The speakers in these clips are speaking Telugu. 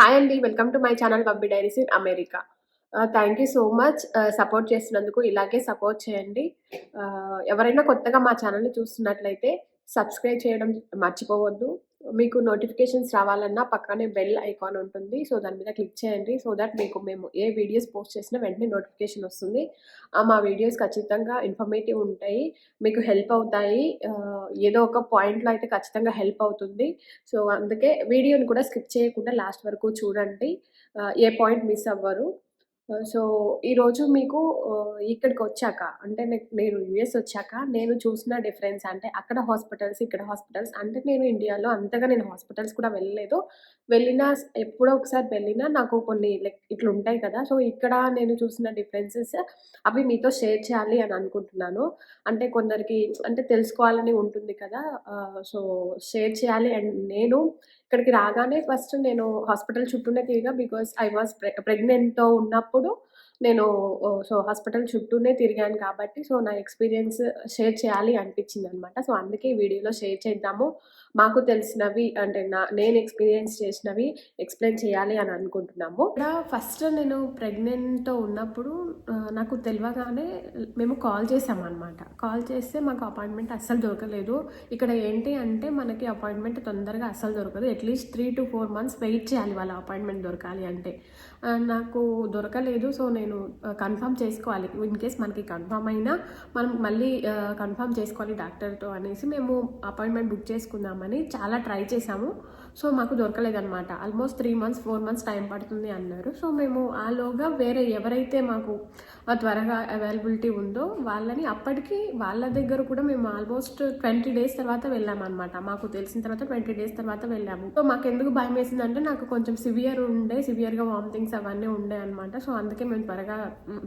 హాయ్ అండి welcome to my channel Babbi diaries in America thank you so much support చేసినందుకు ఇలాగే సపోర్ట్ చేయండి. Uh, ఎవరైనా కొత్తగా మా ఛానల్ని చూస్తున్నట్లయితే సబ్స్క్రైబ్ చేయడం మర్చిపోవద్దు. మీకు నోటిఫికేషన్స్ రావాలన్నా పక్కనే బెల్ ఐకాన్ ఉంటుంది. సో దాని మీద క్లిక్ చేయండి. సో దట్ మీకు మేము ఏ వీడియోస్ పోస్ట్ చేసినా వెంటనే నోటిఫికేషన్ వస్తుంది. ఆ, మా వీడియోస్ ఖచ్చితంగా ఇన్ఫర్మేటివ్ ఉంటాయి. మీకు హెల్ప్ అవుతాయి. ఏదో ఒక పాయింట్లో అయితే ఖచ్చితంగా హెల్ప్ అవుతుంది. సో అందుకే వీడియోని కూడా స్కిప్ చేయకుండా లాస్ట్ వరకు చూడండి. ఏ పాయింట్ మిస్ అవ్వరు. సో ఈరోజు మీకు ఇక్కడికి వచ్చాక అంటే నేను యుఎస్ వచ్చాక నేను చూసిన డిఫరెన్స్ అంటే అక్కడ హాస్పిటల్స్ ఇక్కడ హాస్పిటల్స్ అంటే నేను ఇండియాలో అంతగా నేను హాస్పిటల్స్ కూడా వెళ్ళలేదు. వెళ్ళినా ఎప్పుడో ఒకసారి వెళ్ళినా నాకు కొన్ని లైక్ ఇట్లా ఉంటాయి కదా. సో ఇక్కడ నేను చూసిన డిఫరెన్సెస్ అవి మీతో షేర్ చేయాలి అని అనుకుంటున్నాను. అంటే కొందరికి అంటే తెలుసుకోవాలని ఉంటుంది కదా. సో షేర్ చేయాలి. అండ్ నేను ఇక్కడికి రాగానే ఫస్ట్ నేను హాస్పిటల్ చుట్టూనే తిరిగా బికాస్ ఐ వాజ్ ప్రెగ్నెంట్తో ఉన్నప్పుడు నేను సో హాస్పిటల్ చుట్టూనే తిరిగాను కాబట్టి సో నా ఎక్స్పీరియన్స్ షేర్ చేయాలి అనిపించింది అనమాట సో అందుకే ఈ వీడియోలో షేర్ చేద్దాము. మాకు తెలిసినవి అంటే నా నేను ఎక్స్పీరియన్స్ చేసినవి ఎక్స్ప్లెయిన్ చేయాలి అని అనుకుంటున్నాము. ఇక్కడ ఫస్ట్ నేను ప్రెగ్నెంట్తో ఉన్నప్పుడు నాకు తెలియగానే మేము కాల్ చేసామన్నమాట. కాల్ చేస్తే మాకు అపాయింట్మెంట్ అస్సలు దొరకలేదు. ఇక్కడ ఏంటి అంటే మనకి అపాయింట్మెంట్ తొందరగా అస్సలు దొరకదు. At least three to four months wait చేయాలి వాళ్ళ అపాయింట్మెంట్ దొరకాలి అంటే. నాకు దొరకలేదు. సో నేను కన్ఫర్మ్ చేసుకోవాలి. ఇన్ కేస్ మనకి కన్ఫర్మ్ అయినా మనం మళ్ళీ కన్ఫర్మ్ చేసుకోవాలి డాక్టర్తో అనేసి మేము అపాయింట్మెంట్ బుక్ చేసుకుందామని చాలా ట్రై చేశాము సో మాకు దొరకలేదన్నమాట. Almost three months four months time పడుతుంది అన్నారు. సో మేము ఆలోగా వేరే ఎవరైతే మాకు త్వరగా అవైలబిలిటీ ఉందో వాళ్ళని అప్పటికి వాళ్ళ దగ్గర కూడా మేము ఆల్మోస్ట్ ట్వంటీ డేస్ తర్వాత వెళ్ళామన్నమాట. మాకు తెలిసిన తర్వాత ట్వంటీ డేస్ తర్వాత వెళ్ళాము. సో మాకు ఎందుకు భయం వేసిందంటే నాకు కొంచెం సివియర్ ఉండే సివియర్గా వామిటింగ్స్ అవన్నీ ఉండే అనమాట సో అందుకే మేము త్వరగా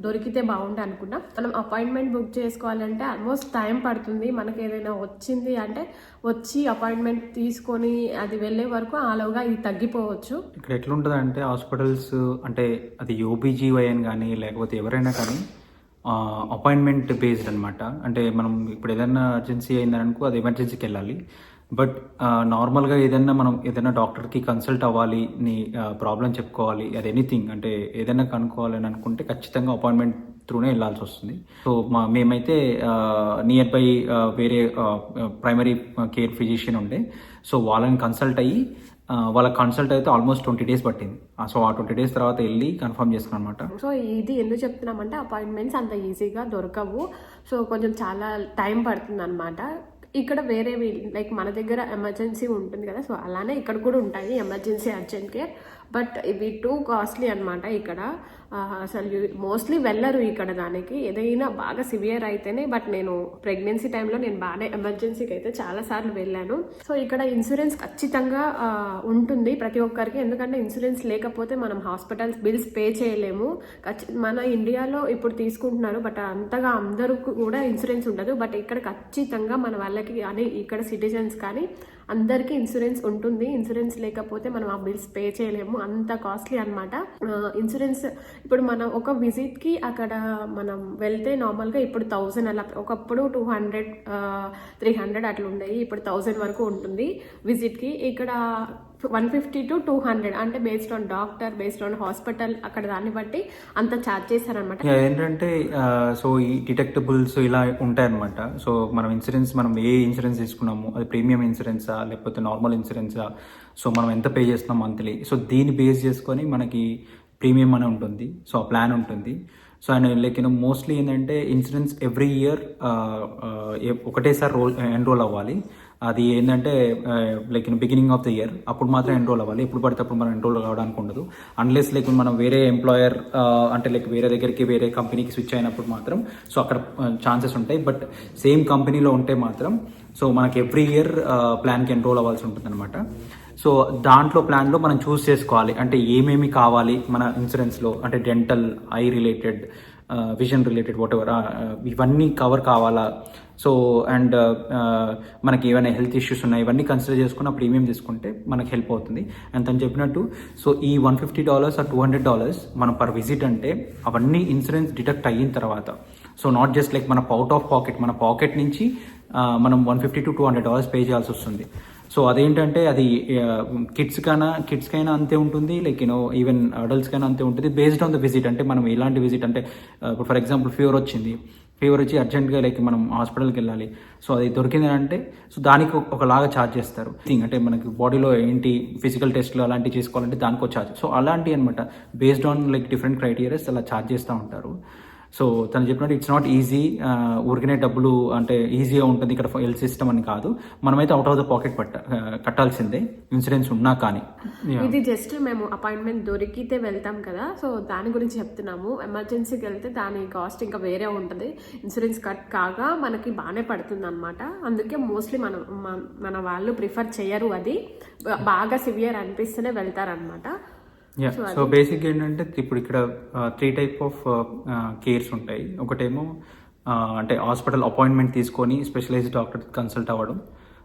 దొరికితే బాగుండే అనుకున్నాం. మనం అపాయింట్మెంట్ బుక్ చేసుకోవాలంటే ఆల్మోస్ట్ టైం పడుతుంది. మనకి ఏదైనా వచ్చింది అంటే వచ్చి అపాయింట్మెంట్ తీసుకొని అది వెళ్ళే వరకు ఆలోగా ఇది తగ్గిపోవచ్చు. ఇక్కడ ఎట్లుంటుంది అంటే హాస్పిటల్స్ అంటే అది యూబీజీవైఎన్ కానీ లేకపోతే ఎవరైనా కానీ అపాయింట్మెంట్ బేస్డ్ అనమాట అంటే మనం ఇప్పుడు ఏదైనా అర్జెన్సీ అయిందనుకో అది ఎమర్జెన్సీకి వెళ్ళాలి. బట్ నార్మల్గా ఏదైనా మనం ఏదైనా డాక్టర్కి కన్సల్ట్ అవ్వాలి నీ ప్రాబ్లం చెప్పుకోవాలి అది ఎనీథింగ్ అంటే ఏదైనా కనుక్కోవాలని అనుకుంటే ఖచ్చితంగా అపాయింట్మెంట్ త్రూనే వెళ్ళాల్సి వస్తుంది. సో మా మేమైతే నియర్ బై వేరే ప్రైమరీ కేర్ ఫిజిషియన్ ఉండే. సో వాళ్ళని కన్సల్ట్ అయ్యి వాళ్ళ కన్సల్ట్ అయితే ఆల్మోస్ట్ ట్వంటీ డేస్ పట్టింది. సో ఆ ట్వంటీ డేస్ తర్వాత వెళ్ళి కన్ఫర్మ్ చేసుకున్నాను అనమాట సో ఇది ఎందుకు చెప్తున్నామంటే అపాయింట్మెంట్స్ అంత ఈజీగా దొరకవు. సో కొంచెం చాలా టైం పడుతుంది అనమాట ఇక్కడ వేరేవి లైక్ మన దగ్గర ఎమర్జెన్సీ ఉంటుంది కదా సో అలానే ఇక్కడ కూడా ఉంటాయి ఎమర్జెన్సీ అర్జెంట్ కేర్. బట్ ఇవి టూ కాస్ట్లీ అనమాట ఇక్కడ. అసలు మోస్ట్లీ వెళ్ళరు ఇక్కడ దానికి. ఏదైనా బాగా సివియర్ అయితేనే బట్ నేను ప్రెగ్నెన్సీ టైంలో నేను బాగానే ఎమర్జెన్సీకి అయితే చాలా సార్లు వెళ్ళాను. సో ఇక్కడ ఇన్సూరెన్స్ ఖచ్చితంగా ఉంటుంది ప్రతి ఒక్కరికి. ఎందుకంటే ఇన్సూరెన్స్ లేకపోతే మనం హాస్పిటల్స్ బిల్స్ పే చేయలేము. మన ఇండియాలో ఇప్పుడు తీసుకుంటున్నారు బట్ అంతగా అందరూ కూడా ఇన్సూరెన్స్ ఉండదు. బట్ ఇక్కడ ఖచ్చితంగా మన వాళ్ళకి కానీ ఇక్కడ సిటిజన్స్ కానీ అందరికీ ఇన్సూరెన్స్ ఉంటుంది. ఇన్సూరెన్స్ లేకపోతే మనం ఆ బిల్స్ పే చేయలేము. అంత కాస్ట్లీ అనమాట ఇన్సూరెన్స్ ఇప్పుడు మనం ఒక విజిట్కి అక్కడ మనం వెళ్తే నార్మల్గా ఇప్పుడు థౌజండ్ అలా ఒకప్పుడు టూ హండ్రెడ్ త్రీ హండ్రెడ్ అట్లా ఉండేవి ఇప్పుడు థౌజండ్ వరకు ఉంటుంది విజిట్కి. ఇక్కడ one fifty to two hundred అంటే based on doctor based on hospital అక్కడ దాన్ని బట్టి అంత ఛార్జ్ చేశారనమాట ఏంటంటే సో ఈ డిటెక్టబుల్స్ ఇలా ఉంటాయన్నమాట. సో మనం ఇన్సూరెన్స్ మనం ఏ ఇన్సూరెన్స్ తీసుకున్నాము అది ప్రీమియం ఇన్సూరెన్సా లేకపోతే నార్మల్ ఇన్సూరెన్సా సో మనం ఎంత పే చేస్తున్నాం మంత్లీ సో దీన్ని బేస్ చేసుకొని మనకి ప్రీమియం అని ఉంటుంది. సో ఆ ప్లాన్ ఉంటుంది. So and like you know mostly ఏంటంటే ఇన్సూరెన్స్ ఎవ్రీ ఇయర్ ఒకటేసారి రోల్ ఎన్రోల్ అవ్వాలి. అది ఏంటంటే like in beginning of the year అప్పుడు మాత్రం ఎన్రోల్ అవ్వాలి. ఎప్పుడు పడితే అప్పుడు మనం ఎన్రోల్ కావడానికి ఉండదు. అన్లెస్ లైక్ మనం వేరే ఎంప్లాయర్ అంటే లైక్ వేరే దగ్గరికి వేరే కంపెనీకి స్విచ్ అయినప్పుడు మాత్రం సో అక్కడ ఛాన్సెస్ ఉంటాయి. బట్ సేమ్ కంపెనీలో ఉంటే మాత్రం సో మనకి ఎవ్రీ ఇయర్ ప్లాన్కి ఎన్రోల్ అవ్వాల్సి ఉంటుంది అనమాట సో దాంట్లో ప్లాన్లో మనం చూస్ చేసుకోవాలి. అంటే ఏమేమి కావాలి మన ఇన్సూరెన్స్లో అంటే dental eye related vision related whatever ఇవన్నీ కవర్ కావాలా? సో అండ్ మనకి ఏమైనా హెల్త్ ఇష్యూస్ ఉన్నాయి ఇవన్నీ కన్సిడర్ చేసుకున్న ప్రీమియం తీసుకుంటే మనకి హెల్ప్ అవుతుంది. అండ్ తను చెప్పినట్టు సో ఈ వన్ ఫిఫ్టీ డాలర్స్ ఆ టూ హండ్రెడ్ డాలర్స్ మనం పర్ విజిట్ అంటే అవన్నీ ఇన్సూరెన్స్ డిటెక్ట్ అయిన తర్వాత సో నాట్ జస్ట్ లైక్ మన అవుట్ ఆఫ్ పాకెట్ మన పాకెట్ నుంచి మనం one fifty to two hundred dollars pay చేయాల్సి వస్తుంది. సో అదేంటంటే అది కిడ్స్ కైనా కిడ్స్ కైనా అంతే ఉంటుంది లైక్ యూనో ఈవెన్ అడల్ట్స్ కైనా అంతే ఉంటుంది బేస్డ్ ఆన్ ద విజిట్. అంటే మనం ఎలాంటి విజిట్ అంటే ఫర్ ఎగ్జాంపుల్ ఫీవర్ వచ్చింది. ఫీవర్ వచ్చి అర్జెంట్గా లైక్ మనం హాస్పిటల్కి వెళ్ళాలి. సో అది దొరికింది అంటే సో దానికి ఒకలాగా ఛార్జ్ చేస్తారు. థింగ్ అంటే మనకి బాడీలో ఏంటి ఫిజికల్ టెస్ట్లు అలాంటివి చేసుకోవాలంటే దానికో ఛార్జ్. సో అలాంటి అనమాట based on like different criterias అలా ఛార్జ్ చేస్తూ ఉంటారు. సో తను చెప్పినట్టు ఇట్స్ నాట్ ఈజీ ఊరికనే డబ్బులు అంటే ఈజీగా ఉంటుంది ఇక్కడ హెల్త్ సిస్టమ్ అని కాదు. మనమైతే అవుట్ ఆఫ్ ద పాకెట్ పట్ట కట్టాల్సిందే. ఇన్సూరెన్స్ ఉన్నా కానీ. ఇది జస్ట్ మేము అపాయింట్మెంట్ దొరికితే వెళ్తాం కదా. సో దాని గురించి చెప్తున్నాము. ఎమర్జెన్సీకి వెళ్తే దాని కాస్ట్ ఇంకా వేరే ఉంటుంది. ఇన్సూరెన్స్ కట్ కాగా మనకి బాగానే పడుతుంది అనమాట అందుకే మోస్ట్లీ మన మన- వాళ్ళు ప్రిఫర్ చేయరు అది. బాగా సివియర్ అనిపిస్తేనే వెళ్తారనమాట యా సో బేసిక్ ఏంటంటే ఇప్పుడు ఇక్కడ త్రీ టైప్ ఆఫ్ కేర్స్ ఉంటాయి. ఒకటేమో అంటే హాస్పిటల్ అపాయింట్మెంట్ తీసుకొని స్పెషలైజ్డ్ డాక్టర్ కన్సల్ట్ అవ్వడం.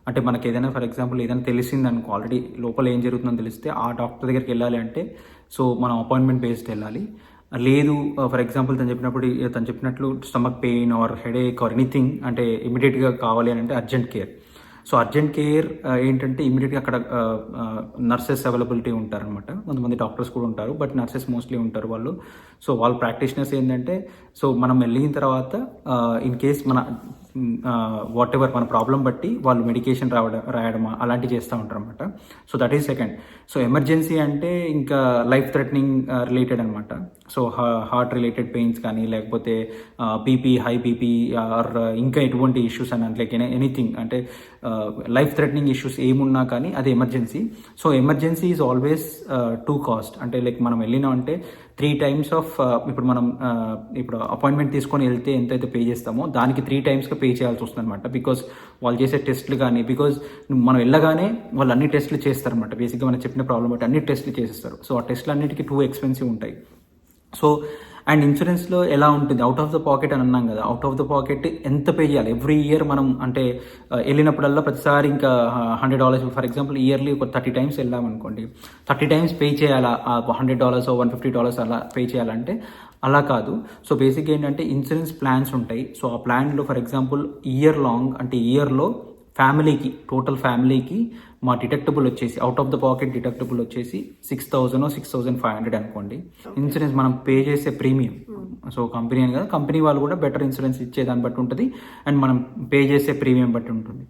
అంటే మనకి ఏదైనా ఫర్ ఎగ్జాంపుల్ ఏదైనా తెలిసింది అనుకో ఆల్రెడీ లోపల ఏం జరుగుతుందో తెలిస్తే ఆ డాక్టర్ దగ్గరికి వెళ్ళాలి అంటే సో మనం అపాయింట్మెంట్ బేస్డ్ వెళ్ళాలి. లేదు ఫర్ ఎగ్జాంపుల్ తను చెప్పినప్పుడు తను చెప్పినట్లు stomach pain or headache or anything అంటే ఇమీడియట్గా కావాలి అని అంటే urgent care so urgent care ఏంటంటే ఇమీడియట్గా అక్కడ నర్సెస్ అవైలబిలిటీ ఉంటారనమాట కొంతమంది డాక్టర్స్ కూడా ఉంటారు బట్ నర్సెస్ మోస్ట్లీ ఉంటారు వాళ్ళు. సో వాళ్ళ ప్రాక్టీషనర్స్ ఏంటంటే సో మనం వెళ్ళిన తర్వాత ఇన్ కేస్ మన వాట్ ఎవర్ మన ప్రాబ్లం బట్టి వాళ్ళు మెడికేషన్ రావడం రాయడం అలాంటివి చేస్తూ ఉంటారు అనమాట so that is second so emergency అంటే ఇంకా లైఫ్ థ్రెటనింగ్ రిలేటెడ్ అనమాట సో హార్ట్ రిలేటెడ్ పెయిన్స్ కానీ లేకపోతే బీపీ హై బీపీ ఆర్ ఇంకా ఎటువంటి ఇష్యూస్ అని లైక్ ఎనీథింగ్ అంటే లైఫ్ థ్రెటనింగ్ ఇష్యూస్ ఏమున్నా కానీ అది emergency so emergency is always too cost అంటే లైక్ మనం వెళ్ళినామంటే త్రీ టైమ్స్ ఆఫ్ ఇప్పుడు మనం ఇప్పుడు అపాయింట్మెంట్ తీసుకొని వెళ్తే ఎంతైతే పే చేస్తామో దానికి త్రీ టైమ్స్గా పే చేయాల్సి వస్తుంది అనమాట బికాస్ వాళ్ళు చేసే టెస్ట్లు కానీ బికాజ్ మనం వెళ్ళగానే వాళ్ళు అన్ని టెస్ట్లు చేస్తారనమాట బేసిక్గా మనం చెప్పిన ప్రాబ్లం బట్టి అన్ని టెస్ట్లు చేసేస్తారు. సో ఆ టెస్ట్లు అన్నిటికీ టూ ఎక్స్పెన్సివ్ ఉంటాయి. సో అండ్ ఇన్సూరెన్స్లో ఎలా ఉంటుంది? అవుట్ ఆఫ్ ద పాకెట్ అని అన్నాం కదా. అవుట్ ఆఫ్ ద పాకెట్ ఎంత పే చేయాలి? ఎవ్రీ ఇయర్ మనం అంటే uh, వెళ్ళినప్పుడల్లా ప్రతిసారి ఇంకా hundred dollars for example yearly ఒక థర్టీ టైమ్స్ వెళ్ళాం అనుకోండి. థర్టీ టైమ్స్ పే చేయాలా? Hundred dollars one fifty dollars అలా పే చేయాలంటే అలా కాదు. సో బేసిక్ ఏంటంటే ఇన్సూరెన్స్ ప్లాన్స్ ఉంటాయి. సో ఆ ప్లాన్లో ఫర్ ఎగ్జాంపుల్ ఇయర్ లాంగ్ అంటే ఇయర్లో ఫ్యామిలీకి టోటల్ ఫ్యామిలీకి మా డిటెక్టబుల్ వచ్చేసి out of the pocket detectable వచ్చేసి six thousand six thousand five hundred అనుకోండి. ఇన్సూరెన్స్ మనం పే చేసే ప్రీమియం సో కంపెనీ అని కదా కంపెనీ వాళ్ళు కూడా బెటర్ ఇన్సూరెన్స్ ఇచ్చేదాన్ని బట్టి ఉంటుంది. అండ్ మనం పే చేసే ప్రీమియం బట్టి ఉంటుంది.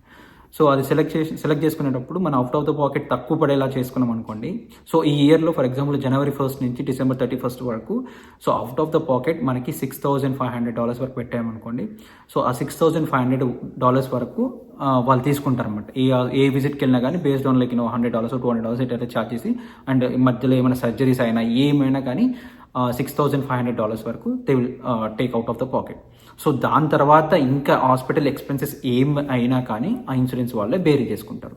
సో అది సెలెక్ట్ చేసి సెలెక్ట్ చేసుకునేటప్పుడు మనం అవుట్ ఆఫ్ ద పాకెట్ తక్కువ పడేలా చేసుకున్నాం అనుకోండి. సో ఈ ఇయర్లో ఫర్ ఎగ్జాంపుల్ జనవరి ఫస్ట్ నుంచి డిసెంబర్ థర్టీ ఫస్ట్ వరకు so out of the pocket మనకి six thousand five hundred dollars వరకు పెట్టామనుకోండి. సో ఆ six thousand five hundred dollars వరకు వాళ్ళు వాళ్ళు తీసుకుంటారన్నమాట. ఏ ఏ విజిట్కి వెళ్ళినా కానీ based on like no hundred dollars two hundred dollars ఎట్లయితే ఛార్జ్ చేసి అండ్ మధ్యలో ఏమైనా సర్జరీస్ అయినా ఏమైనా కానీ six thousand five hundred dollars వరకు they will take out of the pocket so దాని తర్వాత ఇంకా హాస్పిటల్ ఎక్స్పెన్సెస్ ఏం అయినా కానీ ఆ ఇన్సూరెన్స్ వాళ్ళే బేరీ చేసుకుంటారు.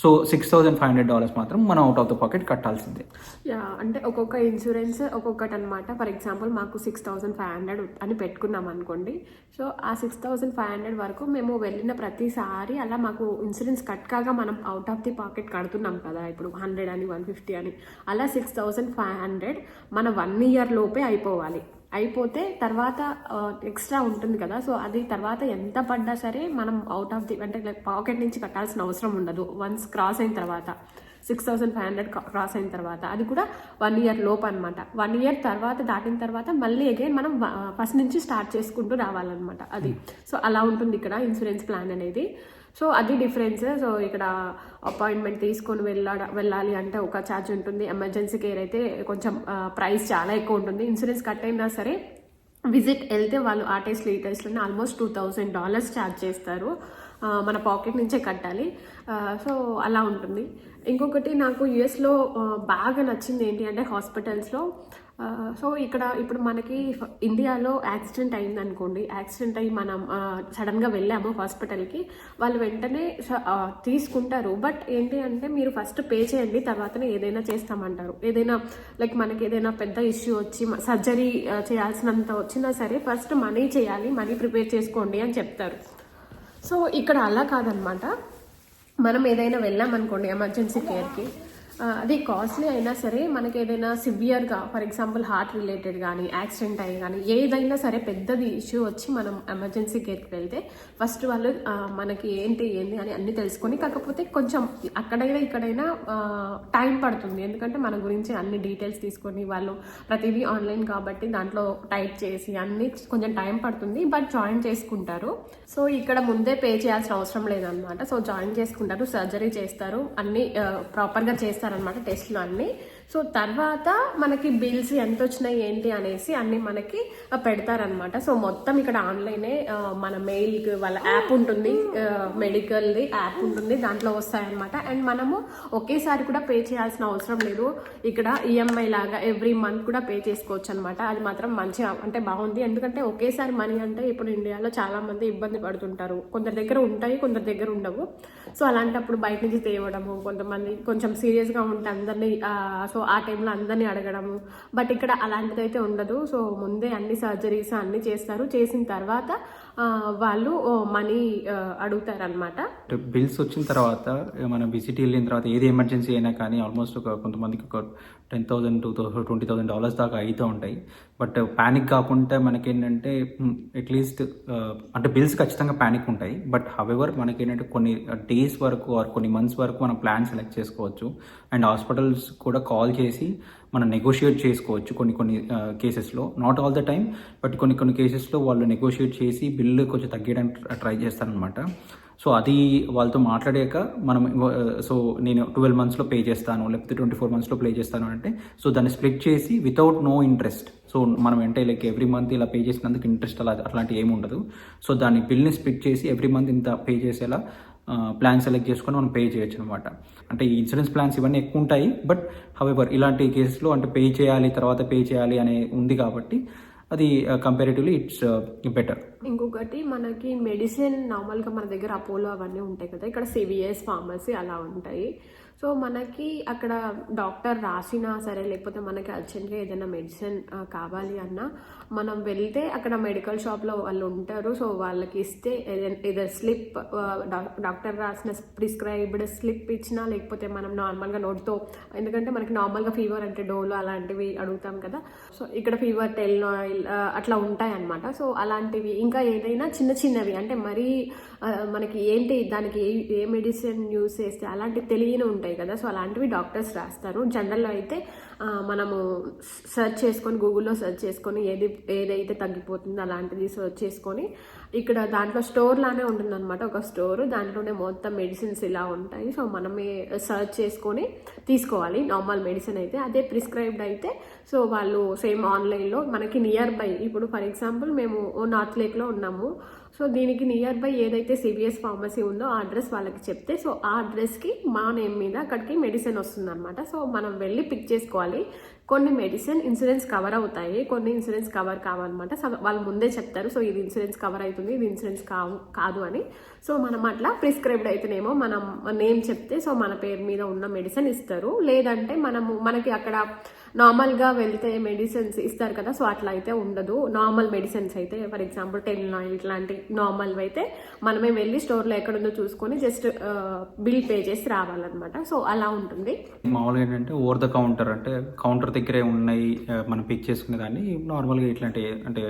So six thousand five hundred dollars మాత్రం మనం అవుట్ ఆఫ్ ద పాకెట్ కట్టాల్సిందే. యా అంటే ఒక్కొక్క ఇన్సూరెన్స్ ఒక్కొక్కటి అనమాట ఫర్ ఎగ్జాంపుల్ మాకు సిక్స్ థౌసండ్ ఫైవ్ హండ్రెడ్ అని పెట్టుకున్నాం అనుకోండి. సో ఆ సిక్స్ థౌసండ్ ఫైవ్ హండ్రెడ్ వరకు మేము వెళ్ళిన ప్రతిసారి అలా మాకు ఇన్సూరెన్స్ కట్ కాగా మనం అవుట్ ఆఫ్ ది పాకెట్ కడుతున్నాం కదా. ఇప్పుడు హండ్రెడ్ అని వన్ ఫిఫ్టీ అని. అలా సిక్స్ థౌసండ్ ఫైవ్ హండ్రెడ్ మన వన్ ఇయర్ లోపే అయిపోవాలి. అయిపోతే తర్వాత ఎక్స్ట్రా ఉంటుంది కదా. సో అది తర్వాత ఎంత పడ్డా సరే మనం అవుట్ ఆఫ్ ది అంటే లైక్ పాకెట్ నుంచి కట్టాల్సిన అవసరం ఉండదు. వన్స్ క్రాస్ అయిన తర్వాత six thousand five hundred cross అయిన తర్వాత అది కూడా వన్ ఇయర్ లోపు అనమాట వన్ ఇయర్ తర్వాత దాటిన తర్వాత మళ్ళీ అగైన్ మనం ఫస్ట్ నుంచి స్టార్ట్ చేసుకుంటూ రావాలన్నమాట. అది. సో అలా ఉంటుంది ఇక్కడ ఇన్సూరెన్స్ ప్లాన్ అనేది. సో అది డిఫరెన్స్ సో ఇక్కడ అపాయింట్మెంట్ తీసుకొని వెళ్ళాడ వెళ్ళాలి అంటే ఒక ఛార్జ్ ఉంటుంది. ఎమర్జెన్సీ కేర్ అయితే కొంచెం ప్రైస్ చాలా ఎక్కువ ఉంటుంది. ఇన్సూరెన్స్ కట్ అయినా సరే విజిట్ వెళ్తే వాళ్ళు ఆ టెస్ట్లు ఈ టెస్ట్లని almost two thousand dollars charge చేస్తారు మన పాకెట్ నుంచే కట్టాలి. సో అలా ఉంటుంది. ఇంకొకటి నాకు యుఎస్లో బాగా నచ్చింది ఏంటి అంటే హాస్పిటల్స్లో సో ఇక్కడ ఇప్పుడు మనకి ఇండియాలో యాక్సిడెంట్ అయింది అనుకోండి యాక్సిడెంట్ అయ్యి మనం సడన్గా వెళ్ళాము హాస్పిటల్కి వాళ్ళు వెంటనే స- తీసుకుంటారు. బట్ ఏంటి అంటే మీరు ఫస్ట్ పే చేయండి తర్వాతనే ఏదైనా చేస్తామంటారు. ఏదైనా లైక్ మనకి ఏదైనా పెద్ద ఇష్యూ వచ్చి సర్జరీ చేయాల్సినంత వచ్చినా సరే ఫస్ట్ మనీ చేయాలి మనీ ప్రిపేర్ చేసుకోండి అని చెప్తారు. సో ఇక్కడ అలా కాదనమాట. మనం ఏదైనా వెళ్ళామనుకోండి ఎమర్జెన్సీ కేర్కి అది కాస్ట్లీ అయినా సరే మనకి ఏదైనా సివియర్గా ఫర్ ఎగ్జాంపుల్ హార్ట్ రిలేటెడ్ కానీ యాక్సిడెంట్ అయ్యి కానీ ఏదైనా సరే పెద్దది ఇష్యూ వచ్చి మనం ఎమర్జెన్సీ కేర్కి వెళ్తే ఫస్ట్ వాళ్ళు మనకి ఏంటి ఏంటి అని అన్ని తెలుసుకొని కాకపోతే కొంచెం అక్కడైనా ఇక్కడైనా టైం పడుతుంది. ఎందుకంటే మన గురించి అన్ని డీటెయిల్స్ తీసుకొని వాళ్ళు ప్రతిదీ ఆన్లైన్ కాబట్టి దాంట్లో టైప్ చేసి అన్ని కొంచెం టైం పడుతుంది. బట్ జాయిన్ చేసుకుంటారు. సో ఇక్కడ ముందే పే చేయాల్సిన అవసరం లేదన్నమాట. సో జాయిన్ చేసుకుంటారు సర్జరీ చేస్తారు అన్ని ప్రాపర్గా చేస్తారు. చేస్తారనమాట టెస్ట్లు అన్ని. సో తర్వాత మనకి బిల్స్ ఎంత వచ్చినాయి ఏంటి అనేసి అన్ని మనకి పెడతారనమాట సో మొత్తం ఇక్కడ ఆన్లైనే మన మెయిల్కి వాళ్ళ యాప్ ఉంటుంది. మెడికల్ది యాప్ ఉంటుంది. దాంట్లో వస్తాయన్నమాట. అండ్ మనము ఒకేసారి కూడా పే చేయాల్సిన అవసరం లేదు. ఇక్కడ ఈఎంఐ లాగా ఎవ్రీ మంత్ కూడా పే చేసుకోవచ్చు అనమాట అది మాత్రం మంచిగా అంటే బాగుంది. ఎందుకంటే ఒకేసారి మనీ అంటే ఇప్పుడు ఇండియాలో చాలామంది ఇబ్బంది పడుతుంటారు. కొందరి దగ్గర ఉంటాయి కొందరి దగ్గర ఉండవు. సో అలాంటప్పుడు బయట నుంచి తేవడము కొంతమంది కొంచెం సీరియస్గా ఉంటే అందరినీ సో సో ఆ టైంలో అందరినీ అడగడము. బట్ ఇక్కడ అలాంటిదైతే ఉండదు. సో ముందే అన్ని సర్జరీస్ అన్ని చేస్తారు. చేసిన తర్వాత వాళ్ళు మనీ అడుగుతారనమాట బిల్స్ వచ్చిన తర్వాత మనం విజిట్ వెళ్ళిన తర్వాత ఏది ఎమర్జెన్సీ అయినా కానీ ఆల్మోస్ట్ ఒక కొంతమందికి ఒక ten thousand two thousand twenty thousand dollars దాకా అవుతూ ఉంటాయి. బట్ ప్యానిక్ కాకుండా మనకేంటంటే అట్లీస్ట్ అంటే బిల్స్ ఖచ్చితంగా ప్యానిక్ ఉంటాయి. బట్ హవెవర్ మనకేంటంటే కొన్ని డేస్ వరకు ఆర్ కొన్ని మంత్స్ వరకు మనం ప్లాన్ సెలెక్ట్ చేసుకోవచ్చు. అండ్ హాస్పిటల్స్ కూడా కాల్ చేసి మనం నెగోషియేట్ చేసుకోవచ్చు కొన్ని కొన్ని కేసెస్లో not all the time but కొన్ని కొన్ని కేసెస్లో వాళ్ళు నెగోషియేట్ చేసి బిల్లు కొంచెం తగ్గడానికి ట్రై చేస్తారనమాట సో అది వాళ్ళతో మాట్లాడాక మనం సో నేను ట్వెల్వ్ మంత్స్లో పే చేస్తాను లేకపోతే ట్వంటీ ఫోర్ మంత్స్లో పే చేస్తాను అంటే సో దాన్ని స్ప్లిట్ చేసి వితౌట్ నో ఇంట్రెస్ట్ సో మనం అంటే లైక్ ఎవ్రీ మంత్ ఇలా పే చేసినందుకు ఇంట్రెస్ట్ అలా అట్లాంటివి ఏమి ఉండదు. సో దాని బిల్ని స్ప్లిట్ చేసి ఎవ్రీ మంత్ ఇంత పే చేసేలా ప్లాన్ సెలెక్ట్ చేసుకొని మనం పే చేయొచ్చు అనమాట అంటే ఈ ఇన్సూరెన్స్ ప్లాన్స్ ఇవన్నీ ఎక్కువ ఉంటాయి బట్ హవెవర్ ఇలాంటి కేసులో అంటే పే చేయాలి తర్వాత పే చేయాలి అనే ఉంది కాబట్టి అది కంపారిటివ్లీ ఇట్స్ బెటర్ ఇంకొకటి మనకి మెడిసిన్ నార్మల్గా మన దగ్గర అపోలో అవన్నీ ఉంటాయి కదా ఇక్కడ సివిఎస్ ఫార్మసీ అలా ఉంటాయి. సో మనకి అక్కడ డాక్టర్ రాసినా సరే లేకపోతే మనకి అర్జెంట్గా ఏదైనా మెడిసిన్ కావాలి అన్నా మనం వెళ్తే అక్కడ మెడికల్ షాప్లో వాళ్ళు ఉంటారు. సో వాళ్ళకి ఇస్తే ఏదో స్లిప్ డాక్టర్ రాసిన ప్రిస్క్రైబ్డ్ స్లిప్ ఇచ్చినా లేకపోతే మనం నార్మల్గా నోట్తో ఎందుకంటే మనకి నార్మల్గా ఫీవర్ అంటే డోలు అలాంటివి అడుగుతాం కదా. సో ఇక్కడ ఫీవర్ టెల్ ఆయిల్ అట్లా ఉంటాయి అన్నమాట సో అలాంటివి ఇంకా ఏదైనా చిన్న చిన్నవి అంటే మరీ మనకి ఏంటి దానికి ఏ ఏ మెడిసిన్ యూస్ చేస్తే అలాంటివి తెలియని ఉంటాయి. కదా. సో అలాంటివి డాక్టర్స్ రాస్తారు. జనరల్లో అయితే మనము సెర్చ్ చేసుకొని గూగుల్లో సెర్చ్ చేసుకొని ఏది ఏదైతే తగ్గిపోతుందో అలాంటిది సెర్చ్ చేసుకొని ఇక్కడ దాంట్లో స్టోర్ లానే ఉంటుందన్నమాట. ఒక స్టోర్ దాంట్లోనే మొత్తం మెడిసిన్స్ ఇలా ఉంటాయి. సో మనమే సెర్చ్ చేసుకొని తీసుకోవాలి. నార్మల్ మెడిసిన్ అయితే అదే ప్రిస్క్రైబ్డ్ అయితే సో వాళ్ళు సేమ్ ఆన్లైన్లో మనకి నియర్ బై. ఇప్పుడు ఫర్ ఎగ్జాంపుల్ మేము నార్త్ లేక్లో ఉన్నాము. సో దీనికి నియర్ బై ఏదైతే సిబిఎస్ ఫార్మసీ ఉందో ఆ అడ్రస్ వాళ్ళకి చెప్తే సో ఆ అడ్రస్కి మా నేమ్ మీద అక్కడికి మెడిసిన్ వస్తుందన్నమాట. సో మనం వెళ్ళి పిక్ చేసుకోవాలి. కొన్ని మెడిసిన్ ఇన్సూరెన్స్ కవర్ అవుతాయి కొన్ని ఇన్సూరెన్స్ కవర్ కావాలన్నమాట వాళ్ళు ముందే చెప్తారు సో ఇది ఇన్సూరెన్స్ కవర్ అవుతుంది ఇది ఇన్సూరెన్స్ కావు కాదు అని. సో మనం అట్లా ప్రిస్క్రైబ్డ్ అయితేనేమో మనం నేమ్ చెప్తే సో మన పేరు మీద ఉన్న మెడిసిన్ ఇస్తారు. లేదంటే మనము మనకి అక్కడ నార్మల్గా వెళ్తే మెడిసిన్స్ ఇస్తారు కదా సో అట్లా అయితే ఉండదు. నార్మల్ మెడిసిన్స్ అయితే ఫర్ ఎగ్జాంపుల్ టెన్లాయిల్ ఇట్లాంటి నార్మల్ అయితే మనమే వెళ్ళి స్టోర్లో ఎక్కడుందో చూసుకొని జస్ట్ బిల్ పే చేసి రావాలన్నమాట. సో అలా ఉంటుంది. మామూలుగా ఏంటంటే ఓవర్ ద కౌంటర్ అంటే కౌంటర్ దగ్గరే ఉన్నాయి మనం పిక్ చేసుకునే దాన్ని. నార్మల్గా ఇట్లాంటి అంటే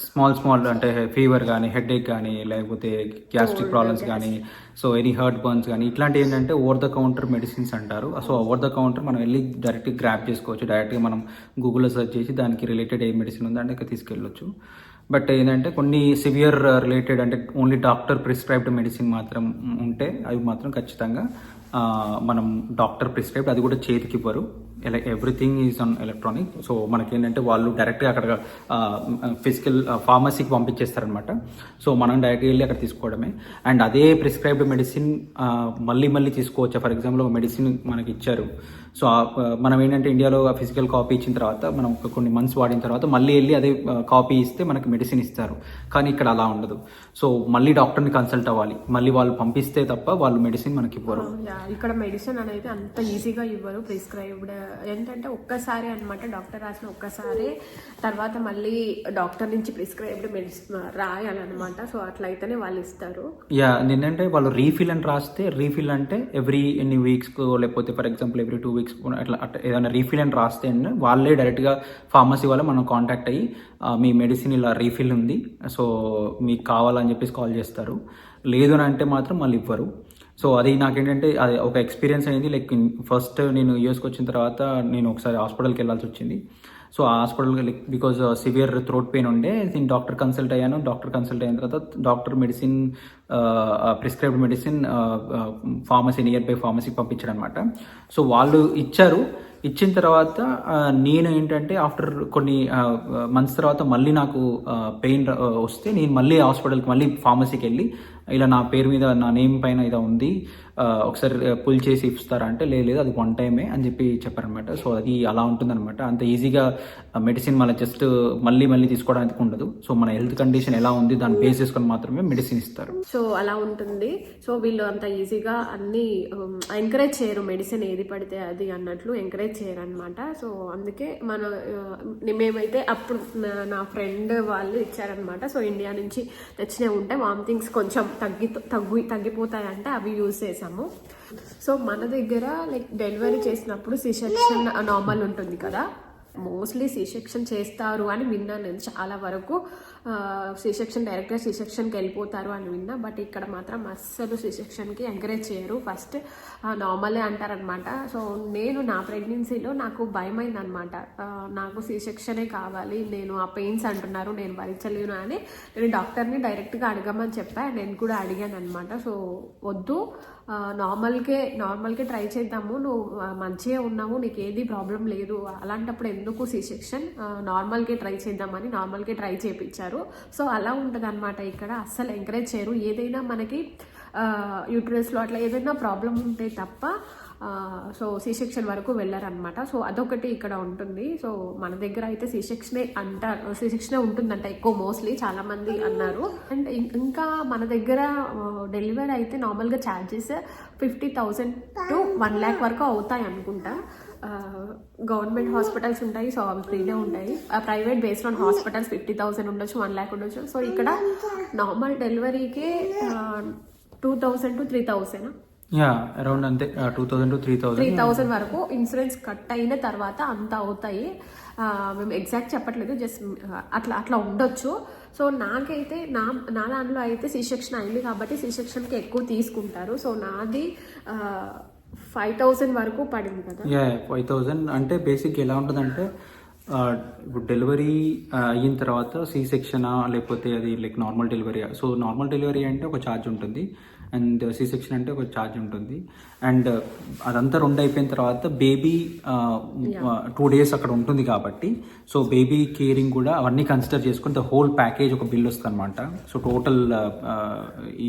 స్మాల్ స్మాల్ అంటే ఫీవర్ కానీ హెడ్ ఏక్ కానీ లేకపోతే గ్యాస్ట్రిక్ ప్రాబ్లమ్స్ కానీ సో ఎనీ హర్ట్ బర్న్స్ కానీ ఇట్లాంటి ఏంటంటే ఓవర్ ద కౌంటర్ మెడిసిన్స్ అంటారు. సో ఓవర్ ద కౌంటర్ మనం వెళ్ళి డైరెక్ట్గా గ్రాప్ చేసుకోవచ్చు. డైరెక్ట్గా మనం గూగుల్లో సెర్చ్ చేసి దానికి రిలేటెడ్ ఏ మెడిసిన్ ఉందో అంటే తీసుకెళ్ళొచ్చు. బట్ ఏంటంటే కొన్ని సివియర్ రిలేటెడ్ అంటే ఓన్లీ డాక్టర్ ప్రిస్క్రైబ్డ్ మెడిసిన్ మాత్రం ఉంటే అవి మాత్రం ఖచ్చితంగా మనం డాక్టర్ ప్రిస్క్రైబ్డ్ అది కూడా చేతికి ఇవ్వరు. ఎలా everything is on electronic so మనకేంటంటే వాళ్ళు డైరెక్ట్గా అక్కడ ఫిజికల్ ఫార్మసీకి పంపించేస్తారనమాట సో మనం డైరెక్ట్గా వెళ్ళి అక్కడ తీసుకోవడమే. అండ్ అదే ప్రిస్క్రైబ్డ్ మెడిసిన్ మళ్ళీ మళ్ళీ తీసుకోవచ్చు? ఫర్ ఎగ్జాంపుల్ ఒక మెడిసిన్ మనకి ఇచ్చారు సో మనం ఏంటంటే ఇండియాలో ఫిజికల్ కాపీ ఇచ్చిన తర్వాత మనం ఒక కొన్ని మంత్స్ వాడిన తర్వాత మళ్ళీ వెళ్ళి అదే కాపీ ఇస్తే మనకి మెడిసిన్ ఇస్తారు. కానీ ఇక్కడ అలా ఉండదు. సో మళ్ళీ డాక్టర్ని కన్సల్ట్ అవ్వాలి. మళ్ళీ వాళ్ళు పంపిస్తే తప్ప వాళ్ళు మెడిసిన్ మనకి ఇవ్వరు. ఇక్కడ మెడిసిన్ అనేది అంత ఈజీగా ఇవ్వరు ప్రిస్క్రైబ్డ్ ఏంటంటే ఒక్కసారి అనమాట డాక్టర్ రాసిన ఒక్కసారి తర్వాత మళ్ళీ డాక్టర్ నుంచి ప్రిస్క్రైబ్డ్ మెడిసిన్ రాయాలన్నమాట. సో అట్లయితేనే వాళ్ళు ఇస్తారు. యా ఏంటంటే వాళ్ళు రీఫిల్ అని రాస్తే రీఫిల్ అంటే ఎవ్రీ ఎన్ని వీక్స్కు లేకపోతే for example every two weeks అట్లా అట్లా ఏదైనా రీఫిల్ అని రాస్తే అండి వాళ్ళే డైరెక్ట్గా ఫార్మసీ వాళ్ళ మనం కాంటాక్ట్ అయ్యి మీ మెడిసిన్ ఇలా రీఫిల్ ఉంది సో మీకు కావాలని చెప్పేసి కాల్ చేస్తారు. లేదు అని అంటే మాత్రం మళ్ళీ ఇవ్వరు. సో అది నాకేంటంటే అది ఒక ఎక్స్పీరియన్స్ అనేది లైక్ ఫస్ట్ నేను యూఎస్కి వచ్చిన తర్వాత నేను ఒకసారి హాస్పిటల్కి వెళ్ళాల్సి వచ్చింది. సో ఆ హాస్పిటల్కి బికాజ్ సివియర్ థ్రోట్ పెయిన్ ఉండే నేను డాక్టర్ కన్సల్ట్ అయ్యాను. డాక్టర్ కన్సల్ట్ అయిన తర్వాత doctor medicine prescribed medicine pharmacy nearby ఫార్మసీకి పంపించారు అనమాట సో వాళ్ళు ఇచ్చారు. ఇచ్చిన తర్వాత నేను ఏంటంటే ఆఫ్టర్ కొన్ని మంత్స్ తర్వాత మళ్ళీ నాకు పెయిన్ వస్తే నేను మళ్ళీ హాస్పిటల్కి మళ్ళీ ఫార్మసీకి వెళ్ళి ఇలా నా పేరు మీద నా నేమ్ పైన ఇలా ఉంది ఒకసారి పుల్ చేసి ఇస్తారా అంటే లేదు లేదు అది వన్ టైమే అని చెప్పి చెప్పారనమాట సో అది అలా ఉంటుందన్నమాట. అంత ఈజీగా మెడిసిన్ మన జస్ట్ మళ్ళీ మళ్ళీ తీసుకోవడానికి ఉండదు. సో మన హెల్త్ కండిషన్ ఎలా ఉంది దాన్ని బేస్ చేసుకొని మాత్రమే మెడిసిన్ ఇస్తారు. సో అలా ఉంటుంది. సో వీళ్ళు అంత ఈజీగా అన్ని ఎంకరేజ్ చేయరు. మెడిసిన్ ఏది పడితే అది అన్నట్లు ఎంకరేజ్ చేయరు అనమాట సో అందుకే మన మేమైతే అప్పుడు నా- ఫ్రెండ్ వాళ్ళు ఇచ్చారనమాట సో ఇండియా నుంచి తెచ్చినవి ఉంటే వామిటింగ్స్ కొంచెం తగ్గి తగ్గి తగ్గిపోతాయంటే అవి యూజ్ చేసాము సో మన దగ్గర లైక్ డెలివరీ చేసినప్పుడు సిసెక్షన్ నార్మల్ ఉంటుంది కదా. మోస్ట్లీ సిసెక్షన్ చేస్తారు అని విన్నాను నేను చాలా వరకు. సి సెక్షన్ డైరెక్ట్గా సి సెక్షన్కి వెళ్ళిపోతారు అని విన్నా బట్ ఇక్కడ మాత్రం అస్సలు సి సెక్షన్కి ఎంకరేజ్ చేయరు ఫస్ట్ నార్మలే అంటారనమాట. సో నేను నా ప్రెగ్నెన్సీలో నాకు భయమైంది అనమాట నాకు సి సెక్షనే కావాలి నేను ఆ పెయిన్స్ అంటున్నారు నేను భరించలేను అని నేను డాక్టర్ని డైరెక్ట్గా అడగమని చెప్పా నేను కూడా అడిగాను అనమాట సో వద్దు నార్మల్కే నార్మల్కే ట్రై చేద్దాము నువ్వు మంచిగా ఉన్నావు నీకు ఏది ప్రాబ్లం లేదు. అలాంటప్పుడు ఎందుకు సి సెక్షన్ నార్మల్కే ట్రై చేద్దామని నార్మల్కే ట్రై చేయించారు సో అలా ఉంటుంది అనమాట ఇక్కడ. అస్సలు ఎంకరేజ్ చేయరు. ఏదైనా మనకి యూట్రస్లో అట్లా ఏదైనా ప్రాబ్లం ఉంటే తప్ప సో సి సెక్షన్ వరకు వెళ్ళారనమాట సో అదొకటి ఇక్కడ ఉంటుంది. సో మన దగ్గర అయితే సి సెక్షనే అంటారు. సి సెక్షనే ఉంటుందంట ఎక్కువ మోస్ట్లీ చాలామంది అన్నారు. అండ్ ఇంకా మన దగ్గర డెలివరీ అయితే నార్మల్గా charges fifty thousand to one lakh వరకు అవుతాయి అనుకుంటా గవర్నమెంట్ హాస్పిటల్స్ ఉంటాయి సో అవి ఫ్రీనే ఉంటాయి. Private based on hospitals fifty thousand ఉండొచ్చు వన్ ల్యాక్ ఉండొచ్చు. సో ఇక్కడ నార్మల్ డెలివరీకి two thousand to three thousand yeah around అంతే. Two thousand to three three thousand thousand వరకు ఇన్సూరెన్స్ కట్ అయిన తర్వాత అంత అవుతాయి. మేము ఎగ్జాక్ట్ చెప్పట్లేదు జస్ట్ అట్లా అట్లా ఉండొచ్చు. సో నాకైతే నా నా దాంట్లో అయితే సి సెక్షన్ అయింది కాబట్టి సి సెక్షన్కి ఎక్కువ తీసుకుంటారు. సో నాది ఫైవ్ థౌసండ్ వరకు పడింది కదా? యా ఫైవ్ థౌసండ్ అంటే బేసిక్ ఎలా ఉంటుందంటే ఇప్పుడు డెలివరీ అయిన తర్వాత సి సెక్షనా లేకపోతే అది like normal delivery? So normal delivery అంటే ఒక ఛార్జ్ ఉంటుంది. అండ్ సి సెక్షన్ అంటే ఒక ఛార్జ్ ఉంటుంది. అండ్ అదంతా రెండు అయిపోయిన తర్వాత బేబీ టూ డేస్ అక్కడ ఉంటుంది కాబట్టి సో బేబీ కేరింగ్ కూడా అవన్నీ కన్సిడర్ చేసుకుని ద హోల్ ప్యాకేజ్ ఒక బిల్ వస్తుంది అనమాట సో టోటల్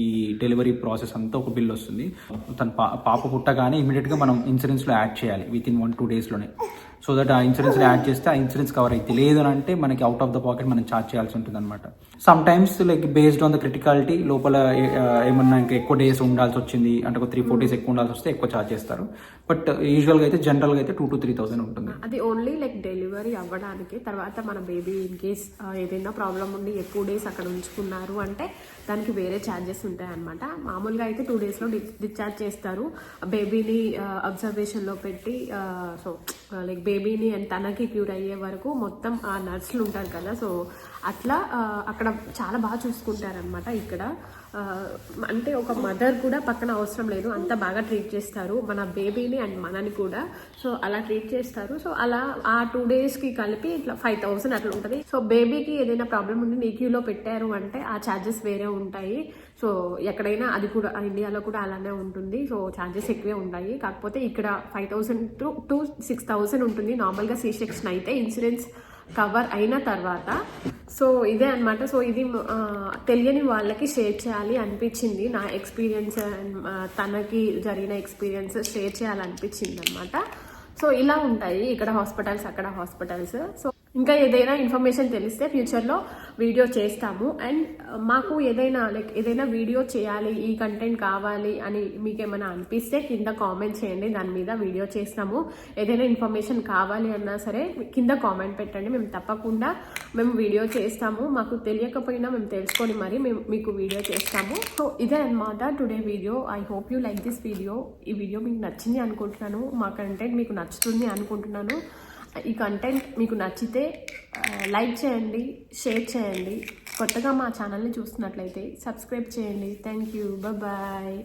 ఈ డెలివరీ ప్రాసెస్ అంతా ఒక బిల్ వస్తుంది. తన పా పాప పుట్టగానే ఇమీడియట్గా మనం ఇన్సూరెన్స్లో యాడ్ చేయాలి విత్ ఇన్ వన్ టూ డేస్లోనే సో దట్ ఆ ఇన్సూరెన్స్ యాడ్ చేస్తే ఆ ఇన్సూరెన్స్ కవర్ అయితే లేదు అని అంటే మనకి అవుట్ ఆఫ్ ద పాకెట్ మనం ఛార్జ్ చేయాల్సి ఉంటుంది అనమాట sometimes like based on the criticality లోపల ఏమన్నా ఇంకా ఎక్కువ డేస్ ఉండాల్సి వచ్చింది అంటే ఒక త్రీ ఫోర్ డేస్ ఎక్కువ ఉండాల్సి వస్తే ఎక్కువ ఛార్జ్ చేస్తారు. బట్ యూజువల్గా అయితే జనరల్గా అయితే టూ టు త్రీ థౌసండ్ ఉంటుంది. అది ఓన్లీ లైక్ డెలివరీ అవ్వడానికి తర్వాత మన బేబీ ఇన్ కేస్ ఏదైనా ప్రాబ్లం ఉండి ఎక్కువ డేస్ అక్కడ ఉంచుకున్నారు అంటే దానికి వేరే ఛార్జెస్ ఉంటాయి అనమాట మామూలుగా అయితే టూ డేస్లో డిశ్చార్జ్ చేస్తారు. బేబీని అబ్జర్వేషన్లో పెట్టి సో లైక్ బేబీని అండ్ తనకి క్యూర్ అయ్యే వరకు మొత్తం ఆ నర్సులు ఉంటారు కదా. సో అట్లా అక్కడ చాలా బాగా చూసుకుంటారనమాట ఇక్కడ. అంటే ఒక మదర్ కూడా పక్కన అవసరం లేదు. అంత బాగా ట్రీట్ చేస్తారు. మన బేబీని అండ్ మనని కూడా. సో అలా ట్రీట్ చేస్తారు. సో అలా ఆ టూ డేస్కి కలిపి ఇట్లా ఫైవ్ థౌసండ్ అట్లా ఉంటుంది. సో బేబీకి ఏదైనా ప్రాబ్లం ఉండి నీక్యూలో పెట్టారు అంటే ఆ ఛార్జెస్ వేరే ఉంటాయి. సో ఎక్కడైనా అది కూడా ఇండియాలో కూడా అలానే ఉంటుంది. సో ఛార్జెస్ ఎక్కువే ఉంటాయి. కాకపోతే ఇక్కడ five thousand to to six thousand ఉంటుంది. నార్మల్గా సీ సెక్షన్ అయితే ఇన్సూరెన్స్ కవర్ అయిన తర్వాత. సో ఇదే అన్నమాట. సో ఇది తెలియని వాళ్ళకి షేర్ చేయాలి అనిపించింది. నా ఎక్స్పీరియన్స్ అండ్ తనకి జరిగిన ఎక్స్పీరియన్స్ షేర్ చేయాలనిపించింది అనమాట సో ఇలా ఉంటాయి. ఇక్కడ హాస్పిటల్స్ అక్కడ హాస్పిటల్స్ సో ఇంకా ఏదైనా ఇన్ఫర్మేషన్ తెలిస్తే ఫ్యూచర్లో వీడియో చేస్తాము. అండ్ మాకు ఏదైనా లైక్ ఏదైనా వీడియో చేయాలి ఈ కంటెంట్ కావాలి అని మీకు ఏమైనా అనిపిస్తే కింద కామెంట్ చేయండి. దాని మీద వీడియో చేస్తాము. ఏదైనా ఇన్ఫర్మేషన్ కావాలి అన్నా సరే కింద కామెంట్ పెట్టండి. మేము తప్పకుండా మేము వీడియో చేస్తాము. మాకు తెలియకపోయినా మేము తెలుసుకొని మరి మేము మీకు వీడియో చేస్తాము. సో ఇదే అనమాట today video. I hope you like this video. ఈ వీడియో మీకు నచ్చింది అనుకుంటున్నాను. మా కంటెంట్ మీకు నచ్చుతుంది అనుకుంటున్నాను. ఈ కంటెంట్ మీకు నచ్చితే లైక్ చేయండి షేర్ చేయండి. కొత్తగా మా ఛానల్ని చూస్తున్నట్లయితే సబ్స్క్రైబ్ చేయండి. Thank you bye